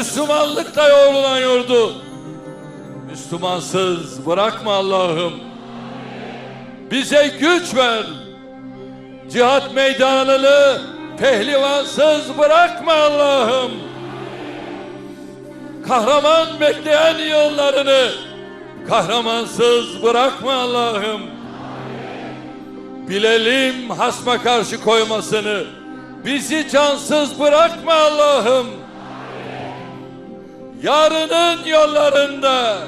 Müslümanlıkla yoğrulan yurdu. Müslümansız bırakma Allah'ım. Bize güç ver. Cihat meydanını pehlivansız bırakma Allah'ım. Kahraman bekleyen yollarını kahramansız bırakma Allah'ım. Bilelim hasma karşı koymasını. Bizi cansız bırakma Allah'ım. Yarının yollarında,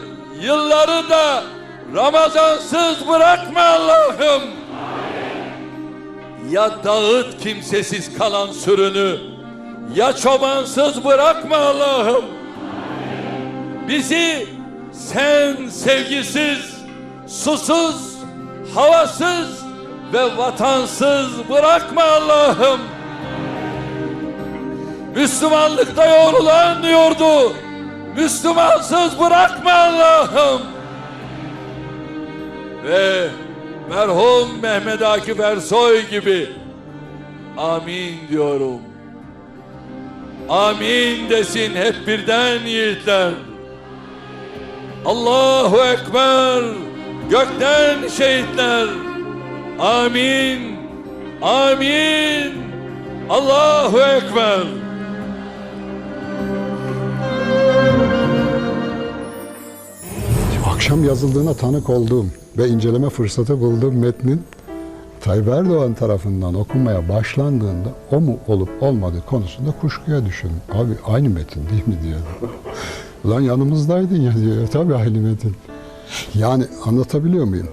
yılları da Ramazansız bırakma Allah'ım. Ya dağıt kimsesiz kalan sürünü, ya çobansız bırakma Allah'ım. Bizi sen sevgisiz, susuz, havasız ve vatansız bırakma Allah'ım. Müslümanlıkta yoğrulan diyordu. Müslümansız bırakma Allah'ım. Ve merhum Mehmet Akif Ersoy gibi amin diyorum. Amin desin hep birden yiğitler. Allahu Ekber gökten şehitler. Amin. Amin. Allahu Ekber. Akşam yazıldığına tanık olduğum ve inceleme fırsatı bulduğum metnin Tayyip Erdoğan tarafından okunmaya başlandığında o mu olup olmadığı konusunda kuşkuya düşürdüm. Abi aynı metin değil mi diyor. Ulan yanımızdaydın ya diyor. Tabii aynı metin. Yani anlatabiliyor muyum?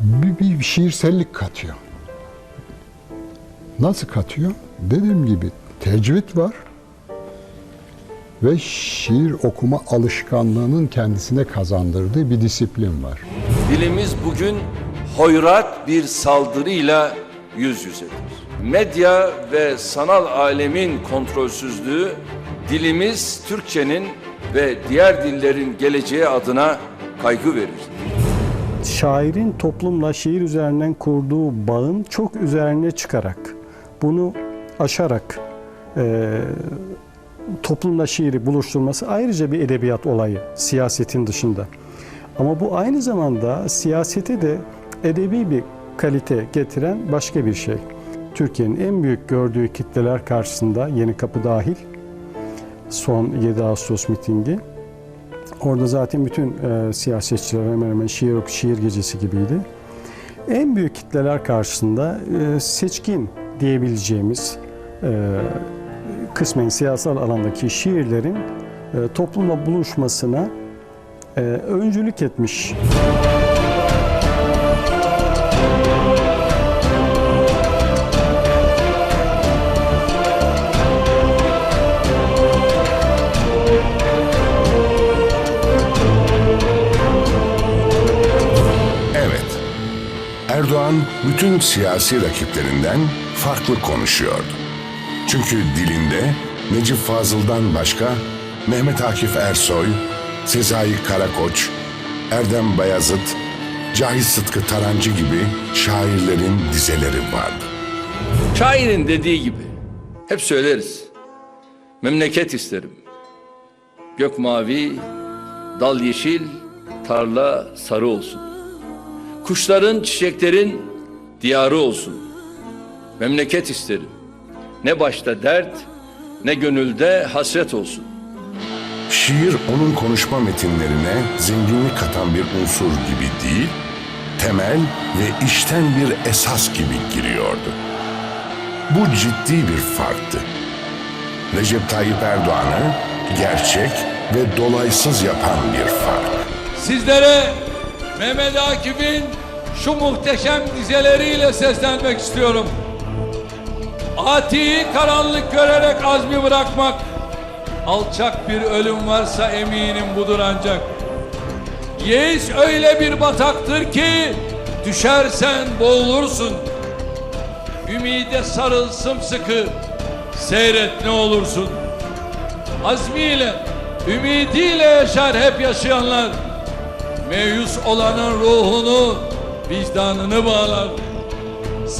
Bir, bir şiirsellik katıyor. Nasıl katıyor? Dediğim gibi tecvid var ve şiir okuma alışkanlığının kendisine kazandırdığı bir disiplin var. Dilimiz bugün hoyrat bir saldırıyla yüz yüzedir. Medya ve sanal alemin kontrolsüzlüğü dilimiz Türkçenin ve diğer dillerin geleceği adına kaygı verir. şairin toplumla şiir üzerinden kurduğu bağın çok üzerine çıkarak, bunu aşarak e, toplumla şiiri buluşturması ayrıca bir edebiyat olayı siyasetin dışında. Ama bu aynı zamanda siyasete de edebi bir kalite getiren başka bir şey. Türkiye'nin en büyük gördüğü kitleler karşısında Yeni Kapı dahil son 7 Ağustos mitingi Orada zaten bütün e, siyasetçiler hemen hemen şiir şiir gecesi gibiydi. En büyük kitleler karşısında e, seçkin diyebileceğimiz e, kısmen siyasal alandaki şiirlerin e, toplumla buluşmasına e, öncülük etmiş. Evet. Erdoğan bütün siyasi rakiplerinden farklı konuşuyordu. Çünkü dilinde Necip Fazıl'dan başka Mehmet Akif Ersoy, Sezai Karakoç, Erdem Bayazıt, Cahit Sıtkı Tarancı gibi şairlerin dizeleri vardı. Şairin dediği gibi hep söyleriz. Memleket isterim. Gök mavi, dal yeşil, tarla sarı olsun. Kuşların, çiçeklerin diyarı olsun. Memleket isterim. Ne başta dert, ne gönülde hasret olsun. Şiir onun konuşma metinlerine zenginlik katan bir unsur gibi değil, temel ve işten bir esas gibi giriyordu. Bu ciddi bir farktı. Recep Tayyip Erdoğan'ı gerçek ve dolaysız yapan bir fark. Sizlere Mehmet Akif'in şu muhteşem dizeleriyle seslenmek istiyorum. Atiyi karanlık görerek azmi bırakmak, alçak bir ölüm varsa eminim budur ancak. Yeis öyle bir bataktır ki düşersen boğulursun. Ümide sarıl sımsıkı, seyret ne olursun. Azmiyle, ümidiyle yaşar hep yaşayanlar. Meyus olanın ruhunu, vicdanını bağlar.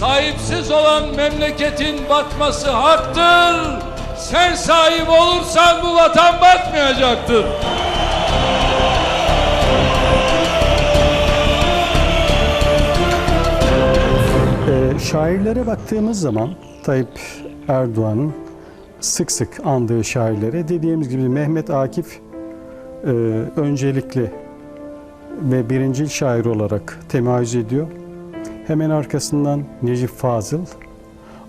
Sahipsiz olan memleketin batması haktır. Sen sahip olursan bu vatan batmayacaktır. Ee, şairlere baktığımız zaman Tayyip Erdoğan'ın sık sık andığı şairlere dediğimiz gibi Mehmet Akif e, öncelikli ve birincil şair olarak temayüz ediyor. Hemen arkasından Necip Fazıl,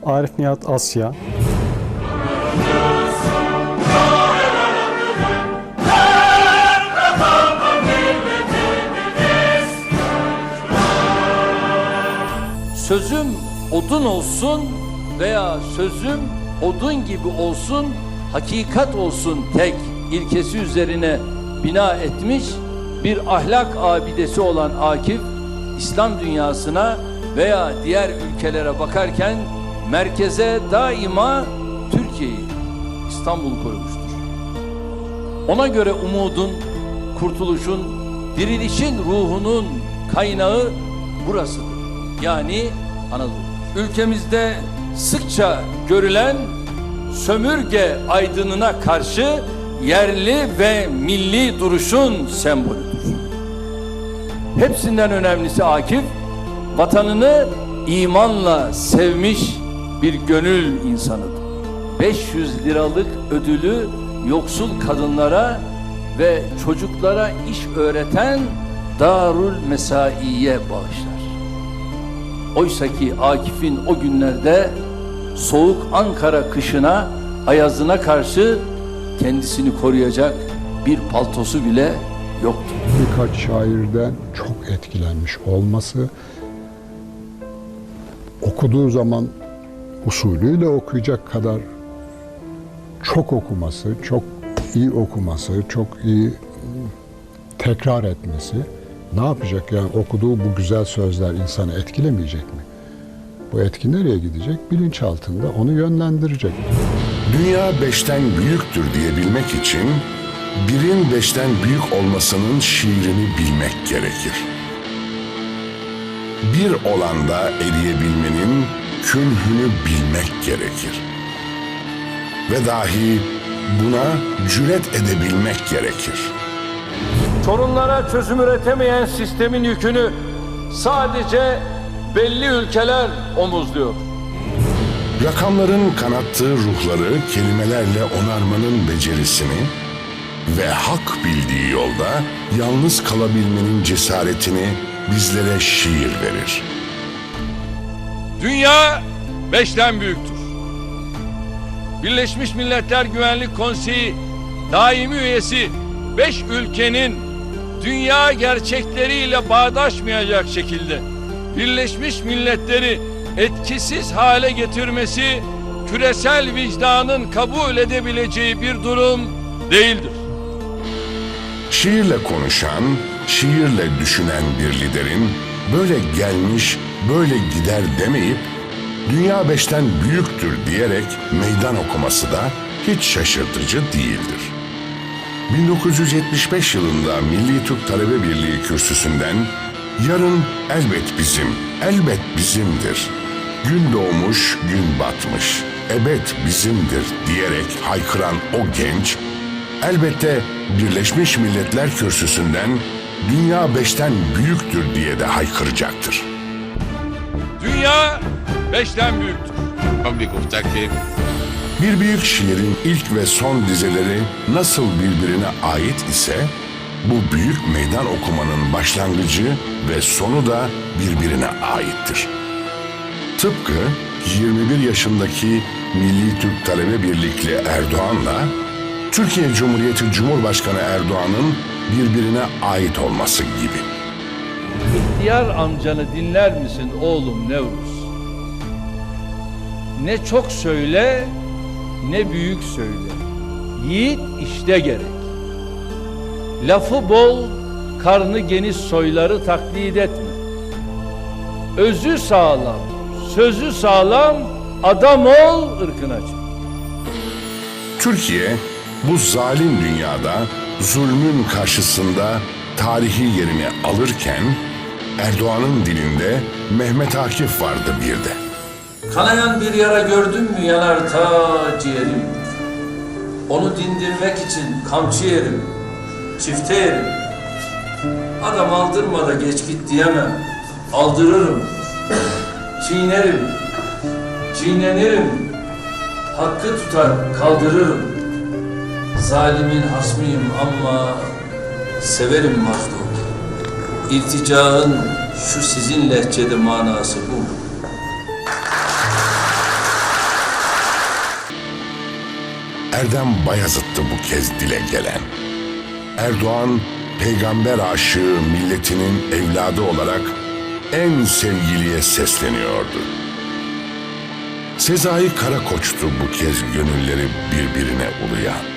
Arif Nihat Asya, Sözüm odun olsun veya sözüm odun gibi olsun, hakikat olsun tek ilkesi üzerine bina etmiş bir ahlak abidesi olan Akif, İslam dünyasına veya diğer ülkelere bakarken merkeze daima Türkiye'yi, İstanbul'u koymuştur. Ona göre umudun, kurtuluşun, dirilişin ruhunun kaynağı burasıdır. Yani Anadolu. Ülkemizde sıkça görülen sömürge aydınına karşı yerli ve milli duruşun sembolüdür. Hepsinden önemlisi Akif, vatanını imanla sevmiş bir gönül insanıdır. 500 liralık ödülü yoksul kadınlara ve çocuklara iş öğreten Darul Mesai'ye bağışlar. Oysa ki Akif'in o günlerde soğuk Ankara kışına, ayazına karşı kendisini koruyacak bir paltosu bile yoktu. Birkaç şairden çok etkilenmiş olması, okuduğu zaman usulüyle okuyacak kadar çok okuması, çok iyi okuması, çok iyi tekrar etmesi ne yapacak yani okuduğu bu güzel sözler insanı etkilemeyecek mi? Bu etki nereye gidecek? Bilinçaltında onu yönlendirecek. Dünya beşten büyüktür diyebilmek için birin beşten büyük olmasının şiirini bilmek gerekir. Bir olanda eriyebilmenin künhünü bilmek gerekir. Ve dahi buna cüret edebilmek gerekir. Sorunlara çözüm üretemeyen sistemin yükünü sadece belli ülkeler omuzluyor. Rakamların kanattığı ruhları kelimelerle onarmanın becerisini ve hak bildiği yolda yalnız kalabilmenin cesaretini bizlere şiir verir. Dünya beşten büyüktür. Birleşmiş Milletler Güvenlik Konseyi daimi üyesi beş ülkenin dünya gerçekleriyle bağdaşmayacak şekilde Birleşmiş Milletleri etkisiz hale getirmesi küresel vicdanın kabul edebileceği bir durum değildir. Şiirle konuşan, şiirle düşünen bir liderin böyle gelmiş, böyle gider demeyip dünya beşten büyüktür diyerek meydan okuması da hiç şaşırtıcı değildir. 1975 yılında Milli Türk Talebe Birliği kürsüsünden yarın elbet bizim, elbet bizimdir. Gün doğmuş, gün batmış, ebed bizimdir diyerek haykıran o genç elbette Birleşmiş Milletler kürsüsünden dünya beşten büyüktür diye de haykıracaktır. Dünya beşten büyüktür. Bir büyük şiirin ilk ve son dizeleri nasıl birbirine ait ise bu büyük meydan okumanın başlangıcı ve sonu da birbirine aittir. Tıpkı 21 yaşındaki Milli Türk Talebe Birlikli Erdoğan'la Türkiye Cumhuriyeti Cumhurbaşkanı Erdoğan'ın birbirine ait olması gibi. İhtiyar amcanı dinler misin oğlum Nevruz? Ne çok söyle, ne büyük söyle. Yiğit işte gerek. Lafı bol, karnı geniş soyları taklit etme. Özü sağlam, sözü sağlam, adam ol ırkına çık. Türkiye bu zalim dünyada zulmün karşısında tarihi yerini alırken Erdoğan'ın dilinde Mehmet Akif vardı bir de. Kanayan bir yara gördün mü yanar ta ciğerim. Onu dindirmek için kamçı yerim, çifte yerim. Adam aldırma da geç git diyemem. Aldırırım, çiğnerim, çiğnenirim. Hakkı tutar, kaldırırım. Zalimin hasmıyım ama severim mazlum. İlticaın şu sizin lehçede manası bu. Erdem Bayazıt'tı bu kez dile gelen. Erdoğan, peygamber aşığı milletinin evladı olarak en sevgiliye sesleniyordu. Sezai Karakoç'tu bu kez gönülleri birbirine uluyan.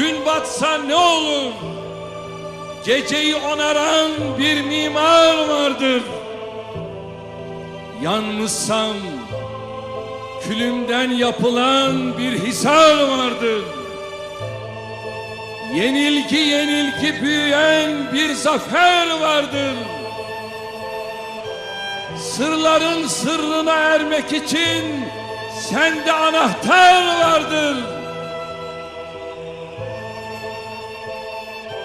Gün batsa ne olur? Geceyi onaran bir mimar vardır. Yanmışsam külümden yapılan bir hisar vardır. Yenilgi yenilgi büyüyen bir zafer vardır. Sırların sırrına ermek için sende anahtar vardır.